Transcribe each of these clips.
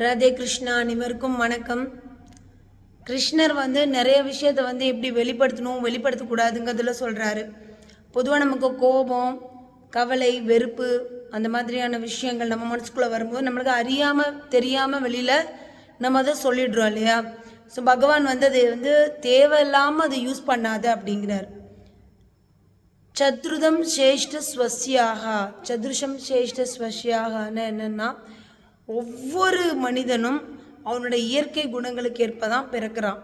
ராதே கிருஷ்ணா அனைவருக்கும் வணக்கம். கிருஷ்ணர் வந்து நிறைய விஷயத்த வந்து எப்படி வெளிப்படுத்தணும் வெளிப்படுத்தக்கூடாதுங்கிறதுல சொல்கிறாரு பொதுவாக நமக்கு கோபம் கவலை வெறுப்பு அந்த மாதிரியான விஷயங்கள் நம்ம மனசுக்குள்ளே வரும்போது நம்மளுக்கு அறியாமல் தெரியாமல் வெளியில் நம்ம அதை சொல்லிடுறோம் இல்லையா? ஸோ பகவான் வந்து அதை வந்து தேவையில்லாமல் அதை யூஸ் பண்ணாத அப்படிங்கிறார். சத்ருதம் சேஷ்ட ஸ்வஸ்யாக. சதுருஷம் சேஷ்ட ஸ்வஸ்யாகன்னு என்னென்னா ஒவ்வொரு மனிதனும் அவனுடைய இயற்கை குணங்களுக்கு ஏற்ப தான் பிறக்கிறான்.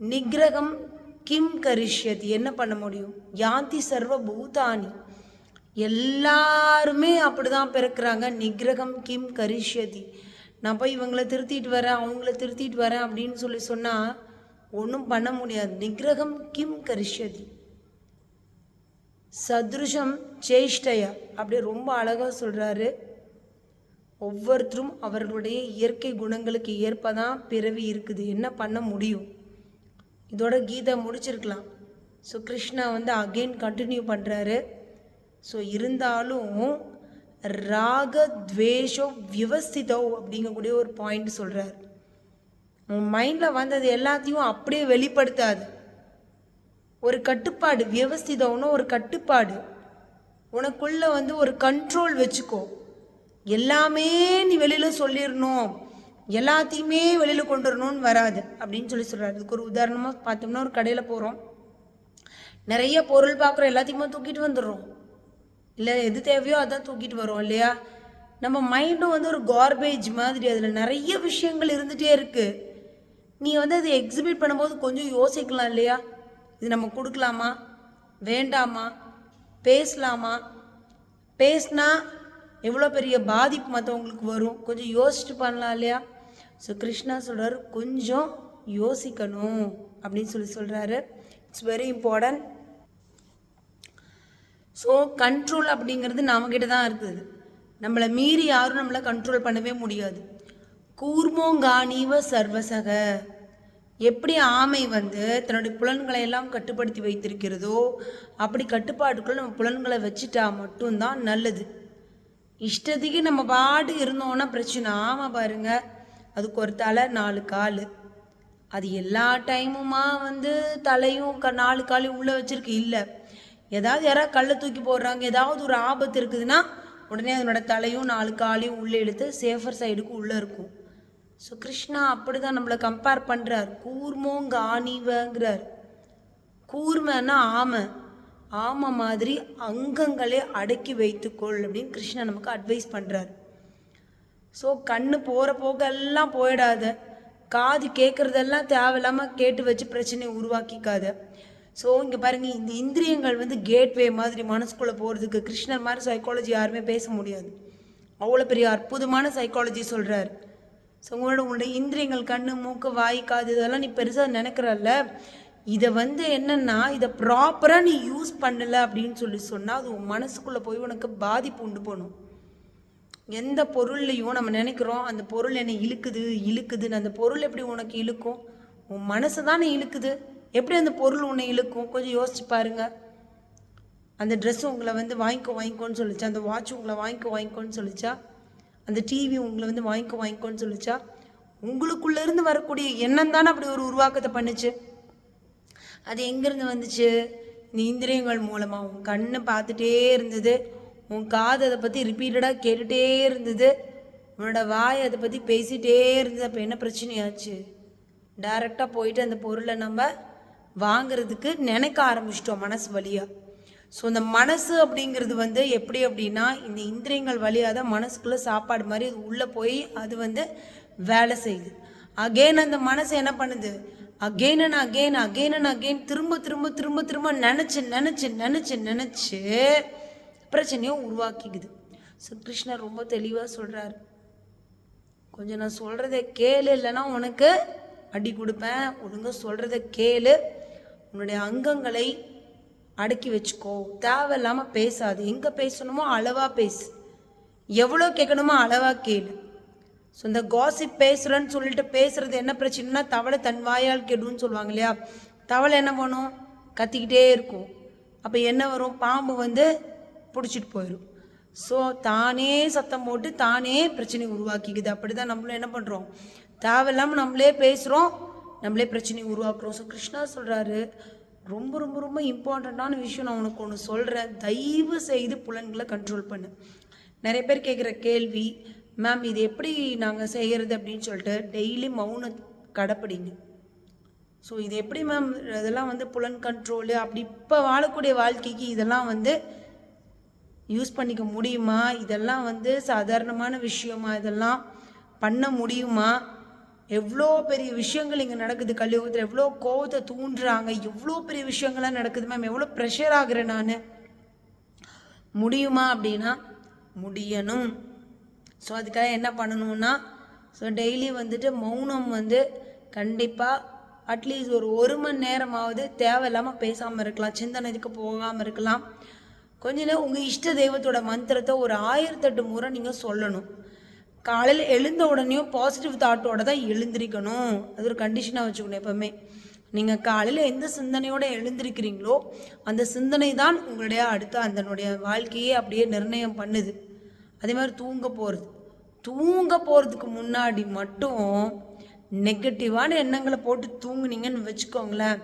நிகிரகம் கிம் கரிஷ்யதி. என்ன பண்ண முடியும்? யாந்தி சர்வ பூதானி எல்லாருமே அப்படிதான் பிறக்கிறாங்க. நிகிரகம் கிம் கரிஷ்யதி. நான் போய் இவங்களை திருத்திட்டு வரேன் அவங்கள திருத்திட்டு வரேன் அப்படின்னு சொல்லி சொன்னால் ஒன்றும் பண்ண முடியாது. நிகிரகம் கிம் கரிஷ்யதி. சதுருஷம் சேஷ்டயா. அப்படியே ரொம்ப அழகாக சொல்கிறாரு ஒவ்வொருத்தரும் அவர்களுடைய இயற்கை குணங்களுக்கு ஏற்ப தான் பிறவி இருக்குது. என்ன பண்ண முடியும்? இதோட கீதை முடிச்சிருக்கலாம். ஸோ கிருஷ்ணா வந்து அகெயின் கண்டினியூ பண்ணுறாரு ஸோ இருந்தாலும் ராக துவேஷோ விவஸ்திதோ அப்படிங்கக்கூடிய ஒரு பாயிண்ட் சொல்கிறார் உன் மைண்டில் வந்தது எல்லாத்தையும் அப்படியே வெளிப்படுத்தாது. ஒரு கட்டுப்பாடு வியவஸ்திதம்னு ஒரு கட்டுப்பாடு. உனக்குள்ளே வந்து ஒரு கண்ட்ரோல் வச்சுக்கோ. எல்லாமே நீ வெளியில் சொல்லிடணும் எல்லாத்தையுமே வெளியில் கொண்டு வரணும்னு வராது. அப்படின்னு சொல்லி சொல்கிறாரு இதுக்கு ஒரு உதாரணமாக பார்த்தோம்னா ஒரு கடையில் போகிறோம் நிறைய பொருள் பார்க்குறோம். எல்லாத்தையுமே தூக்கிட்டு வந்துடுறோம். இல்லை எது தேவையோ அதான் தூக்கிட்டு வரோம் இல்லையா? நம்ம மைண்டும் வந்து ஒரு கார்பேஜ் மாதிரி. அதில் நிறைய விஷயங்கள் இருந்துகிட்டே இருக்குது நீ வந்து அதை எக்ஸிபிட் பண்ணும்போது கொஞ்சம் யோசிக்கலாம் இல்லையா? இது நம்ம கொடுக்கலாமா? வேண்டாமா? பேசலாமா? பேசினா எவ்வளோ பெரிய பாதிப்பு மற்றவங்களுக்கு வரும்? கொஞ்சம் யோசிச்சு பண்ணலாம் இல்லையா? ஸோ கிருஷ்ணா சொல்கிறார் கொஞ்சம் யோசிக்கணும் அப்படின்னு சொல்லி சொல்கிறாரு it's very important so control அப்படிங்கிறது நம்மக்கிட்ட தான் இருக்குது. நம்மளை மீறி யாரும் நம்மளை கண்ட்ரோல் பண்ணவே முடியாது. கூர்மோங்கானீவ சர்வசக. எப்படி ஆமை வந்து தன்னுடைய புலன்களை எல்லாம் கட்டுப்படுத்தி வைத்திருக்கிறதோ அப்படி கட்டுப்பாட்டுக்குள்ளே நம்ம புலன்களை வச்சுட்டா மட்டும்தான் நல்லது. இஷ்டத்துக்கு நம்ம பாட்டு இருந்தோன்னா பிரச்சனை. ஆமாம் பாருங்க. அதுக்கு ஒரு தலை நாலு கால். அது எல்லா டைமுமா வந்து தலையும் க நாலு காலையும் உள்ளே வச்சிருக்கு. இல்லை. ஏதாவது யாராவது கல்லை தூக்கி போடுறாங்க. ஏதாவது ஒரு ஆபத்து இருக்குதுன்னா உடனே அதனோட தலையும் நாலு காலையும் உள்ளே இழுத்து சேஃபர் சைடுக்கு உள்ளே இருக்கும். ஸோ கிருஷ்ணா அப்படி தான் நம்மளை கம்பேர் பண்ணுறார் கூர்மோங்க ஆணிவங்கிறார் கூர்மைன்னா ஆமை. ஆமை மாதிரி அங்கங்களே அடக்கி வைத்துக்கொள் அப்படின்னு கிருஷ்ணா நமக்கு அட்வைஸ் பண்ணுறார் ஸோ கண்ணு போகிற போக்கெல்லாம் போயிடாத. காது கேட்குறதெல்லாம் தேவையில்லாமல் கேட்டு வச்சு பிரச்சனையை உருவாக்கிக்காத. ஸோ இங்கே பாருங்கள் இந்த இந்திரியங்கள் வந்து கேட்வே மாதிரி மனசுக்குள்ளே போகிறதுக்கு கிருஷ்ணர் மாதிரி சைக்காலஜி யாருமே பேச முடியாது. அவ்வளோ பெரிய அற்புதமான சைக்காலஜி சொல்கிறார் ஸோ உங்களோட உங்களோட இந்திரியங்கள் கண்ணு மூக்கு வாய் காது இதெல்லாம் நீ பெருசாக நினைக்கிறல்ல. இதை வந்து என்னென்னா இதை ப்ராப்பராக நீ யூஸ் பண்ணல அப்படின்னு சொல்லி சொன்னால் அது உன் மனசுக்குள்ளே போய் உனக்கு பாதிப்பு உண்டு போகணும் எந்த பொருள்லையும் நம்ம நினைக்கிறோம் அந்த பொருள் என்னை இழுக்குது இழுக்குதுன்னு அந்த பொருள் எப்படி உனக்கு இழுக்கும்? உன் மனசு தானே இழுக்குது. எப்படி அந்த பொருள் உன்னை இழுக்கும்? கொஞ்சம் யோசிச்சு பாருங்க. அந்த ட்ரெஸ் உங்களை வந்து வாங்கிக்கோ வாங்கிக்கோன்னு சொல்லிச்சா அந்த வாட்ச் உங்களை வாங்கிக்கோ வாங்கிக்கோன்னு சொல்லிச்சா அந்த டிவி உங்களை வந்து வாங்கிக்கோ வாங்கிக்கோன்னு சொல்லிச்சா உங்களுக்குள்ளேருந்து வரக்கூடிய எண்ணம் தானே அப்படி ஒரு உருவாக்கத்தை பண்ணுச்சு. அது எங்கேருந்து வந்துச்சு? இந்த இந்திரியங்கள் மூலமாக உன் கண்ணை பார்த்துட்டே இருந்தது. உன் காது அதை பற்றி ரிப்பீட்டடாக கேட்டுகிட்டே இருந்தது. உன்னோட வாய் அதை பற்றி பேசிகிட்டே இருந்தது. அப்போ என்ன பிரச்சனையாச்சு? டைரெக்டாக போயிட்டு அந்த பொருளை நம்ம வாங்குறதுக்கு நினைக்க ஆரம்பிச்சிட்டோம் மனசு வழியாக ஸோ இந்த மனசு அப்படிங்கிறது வந்து எப்படி அப்படின்னா இந்த இந்திரியங்கள் வழியாக தான் மனசுக்குள்ளே சாப்பாடு மாதிரி அது உள்ளே போய் அது வந்து வேலை செய்யுது. அகெயின் அந்த மனசு என்ன பண்ணுது? Again and again again and again திரும்ப திரும்ப திரும்ப திரும்ப நினச்சி நினச்சி நினச்சி நினச்சி பிரச்சனையை உருவாக்கிக்குது. ஸோ கிருஷ்ணர் ரொம்ப தெளிவாக சொல்கிறார் கொஞ்சம் நான் சொல்கிறத கேளு இல்லைன்னா உனக்கு அடி கொடுப்பேன். ஒழுங்காக சொல்கிறத கேளு. உன்னுடைய அங்கங்களை அடக்கி வச்சுக்கோ. தேவையில்லாமல் பேசாது. எங்கே பேசணுமோ அளவாக பேசு. எவ்வளோ கேட்கணுமோ அளவாக கேளு. ஸோ இந்த காசிப் பேசுகிறேன்னு சொல்லிட்டு பேசுகிறது என்ன பிரச்சனைனா தவளை தன் வாயால் கெடுன்னு சொல்லுவாங்க இல்லையா? தவளை என்ன பண்ணும்? கத்திக்கிட்டே இருக்கும். அப்போ என்ன வரும்? பாம்பு வந்து பிடிச்சிட்டு போயிடும் ஸோ தானே சத்தம் போட்டு தானே பிரச்சனை உருவாக்கிக்குது. அப்படி தான் நம்மளும் என்ன பண்ணுறோம் தேவையில்லாமல் நம்மளே பேசுகிறோம் நம்மளே பிரச்சனை உருவாக்குறோம். ஸோ கிருஷ்ணா சொல்கிறாரு ரொம்ப ரொம்ப ரொம்ப இம்பார்ட்டண்ட்டான விஷயம் நான் உனக்கு ஒன்று சொல்கிறேன் தயவு செய்து புலன்களை கண்ட்ரோல் பண்ணு. நிறைய பேர் கேட்குற கேள்வி மேம் இது எப்படி நாங்கள் செய்கிறது அப்படின்னு சொல்லிட்டு டெய்லி மௌன கடைப்பிடிங்க. ஸோ இது எப்படி மேம் இதெல்லாம் வந்து புலன் கண்ட்ரோலு அப்படி இப்போ வாழக்கூடிய வாழ்க்கைக்கு இதெல்லாம் வந்து யூஸ் பண்ணிக்க முடியுமா? இதெல்லாம் வந்து சாதாரணமான விஷயமா? இதெல்லாம் பண்ண முடியுமா? எவ்வளோ பெரிய விஷயங்கள் இங்கே நடக்குது? கலியுகத்தில் எவ்வளோ கோவத்தை தூண்டுறாங்க? எவ்வளோ பெரிய விஷயங்கள்லாம் நடக்குது மேம் எவ்வளோ ப்ரெஷர் ஆகுறேன் நான். முடியுமா அப்படின்னா முடியணும். ஸோ அதுக்காக என்ன பண்ணணும்னா ஸோ டெய்லி வந்துட்டு மௌனம் வந்து கண்டிப்பாக அட்லீஸ்ட் ஒரு ஒரு மணி நேரமாவது தேவையில்லாமல் பேசாமல் இருக்கலாம் சிந்தனை இதுக்கு போகாமல் இருக்கலாம். கொஞ்ச நேரம் உங்கள் இஷ்ட தெய்வத்தோட மந்திரத்தை ஒரு ஆயிரத்தெட்டு முறை நீங்கள் சொல்லணும். காலையில் எழுந்த உடனேயும் பாசிட்டிவ் தாட்டோட தான் எழுந்திருக்கணும். அது ஒரு கண்டிஷனாக வச்சுக்கணும் எப்போவுமே. நீங்கள் காலையில் எந்த சிந்தனையோடு எழுந்திருக்கிறீங்களோ அந்த சிந்தனை தான் உங்களுடைய அடுத்த அதனுடைய வாழ்க்கையே அப்படியே நிர்ணயம் பண்ணுது. அதே மாதிரி தூங்க போகிறது தூங்க போகிறதுக்கு முன்னாடி மட்டும் நெகட்டிவான எண்ணங்களை போட்டு தூங்குனீங்கன்னு வச்சுக்கோங்களேன்.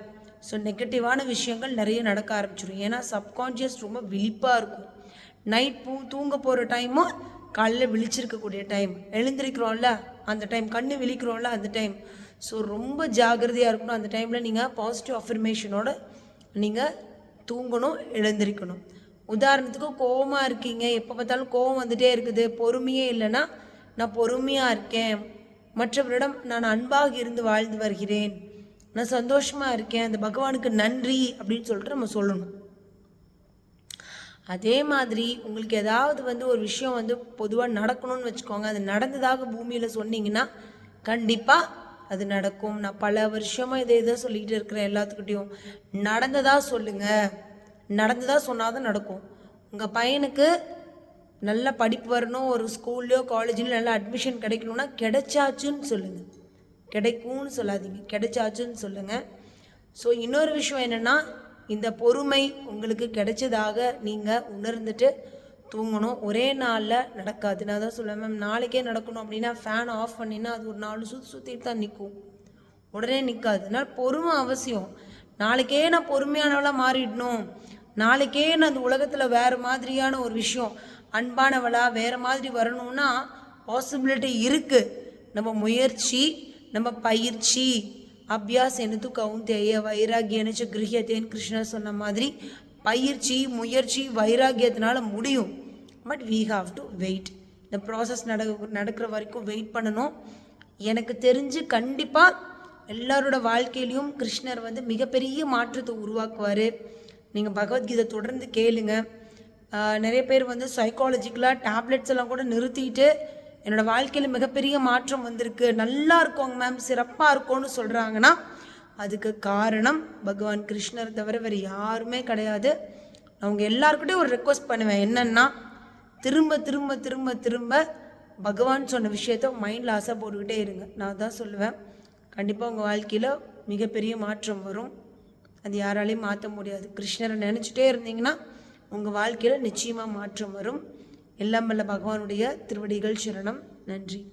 ஸோ நெகட்டிவான விஷயங்கள் நிறைய நடக்க ஆரம்பிச்சிடும் ஏன்னா சப்கான்ஷியஸ் ரொம்ப விழிப்பாக இருக்கும். நைட் பூ தூங்க போகிற டைமும் காலையில் விழிச்சிருக்கக்கூடிய டைம் எழுந்திருக்கிறோம்ல அந்த டைம் கண்ணு விழிக்கிறோம்ல அந்த டைம் ஸோ ரொம்ப ஜாகிரதையாக இருக்கணும். அந்த டைமில் நீங்கள் பாசிட்டிவ் அஃபர்மேஷனோட நீங்கள் தூங்கணும் எழுந்திருக்கணும். உதாரணத்துக்கு கோவமாக இருக்கீங்க. எப்போ பார்த்தாலும் கோவம் வந்துட்டே இருக்குது. பொறுமையே இல்லைன்னா நான் பொறுமையாக இருக்கேன். மற்றவரிடம் நான் அன்பாக இருந்து வாழ்ந்து வருகிறேன். நான் சந்தோஷமாக இருக்கேன். அந்த பகவானுக்கு நன்றி அப்படின்னு சொல்லிட்டு நம்ம சொல்லணும். அதே மாதிரி உங்களுக்கு ஏதாவது வந்து ஒரு விஷயம் வந்து பொதுவாக நடக்கணும்னு வச்சுக்கோங்க. அது நடந்ததாக பூமியில் சொன்னீங்கன்னா கண்டிப்பாக அது நடக்கும். நான் பல வருஷமாக இதை இதை சொல்லிக்கிட்டு இருக்கிறேன் எல்லாத்துக்கிட்டையும். நடந்ததாக சொல்லுங்கள் நடந்ததாக சொன்னால் தான் நடக்கும். உங்கள் பையனுக்கு நல்ல படிப்பு வரணும் ஒரு ஸ்கூல்லையோ காலேஜ்லையோ நல்ல அட்மிஷன் கிடைக்கணும்னா கிடைச்சாச்சுன்னு சொல்லுங்கள் கிடைக்கும்னு சொல்லாதீங்க. கிடைச்சாச்சுன்னு சொல்லுங்கள் ஸோ இன்னொரு விஷயம் என்னென்னா இந்த பொறுமை உங்களுக்கு கிடைச்சதாக நீங்கள் உணர்ந்துட்டு தூங்கணும். ஒரே நாளில் நடக்காது. நான் தான் சொல்லுவேன் மேம் நாளைக்கே நடக்கணும் அப்படின்னா ஃபேன் ஆஃப் பண்ணினா அது ஒரு நாலு சுற்றி சுற்றிட்டு தான் நிற்கும் உடனே நிற்காது அதனால் பொறுமை அவசியம். நாளைக்கே நான் பொறுமையானவளாக மாறிடணும். நாளைக்கே நான் அந்த உலகத்தில் வேறு மாதிரியான ஒரு விஷயம் அன்பானவளாக வேறு மாதிரி வரணும்னா பாசிபிலிட்டி இருக்குது நம்ம முயற்சி நம்ம பயிற்சி அபியாஸ் எனது கவுந்தேய வைராகியனுச்சு கிரகியத்தேன்னு கிருஷ்ணர் சொன்ன மாதிரி பயிற்சி முயற்சி வைராகியத்தினால முடியும். But we have to wait இந்த ப்ராசஸ் நட நடக்கிற வரைக்கும் வெயிட் பண்ணணும். எனக்கு தெரிஞ்சு கண்டிப்பாக எல்லாரோட வாழ்க்கையிலையும் கிருஷ்ணர் வந்து மிகப்பெரிய மாற்றத்தை உருவாக்குவார். நீங்கள் பகவத்கீதை தொடர்ந்து கேளுங்க. நிறைய பேர் வந்து சைக்காலஜிக்கலாக டேப்லெட்ஸ் எல்லாம் கூட நிறுத்திட்டு என்னோடய வாழ்க்கையில் மிகப்பெரிய மாற்றம் வந்திருக்கு. நல்லா இருக்கோங்க மேம் சிறப்பாக இருக்கோன்னு சொல்கிறாங்கன்னா அதுக்கு காரணம் பகவான் கிருஷ்ணர் தவிர வேறு யாருமே கிடையாது. அவங்க எல்லாருக்கிட்டையும் ஒரு ரெக்வஸ்ட் பண்ணுவேன். என்னென்னா திரும்ப திரும்ப திரும்ப திரும்ப பகவான் சொன்ன விஷயத்த மைண்டில் ஆசை போட்டுக்கிட்டே இருங்க. நான் தான் சொல்லுவேன். கண்டிப்பாக உங்கள் வாழ்க்கையில் மிகப்பெரிய மாற்றம் வரும். அது யாராலையும் மாற்ற முடியாது. கிருஷ்ணரை நினச்சிட்டே இருந்தீங்கன்னா உங்கள் வாழ்க்கையில் நிச்சயமாக மாற்றம் வரும். எல்லாம் வல்ல பகவானுடைய திருவடிகள் சரணம். நன்றி.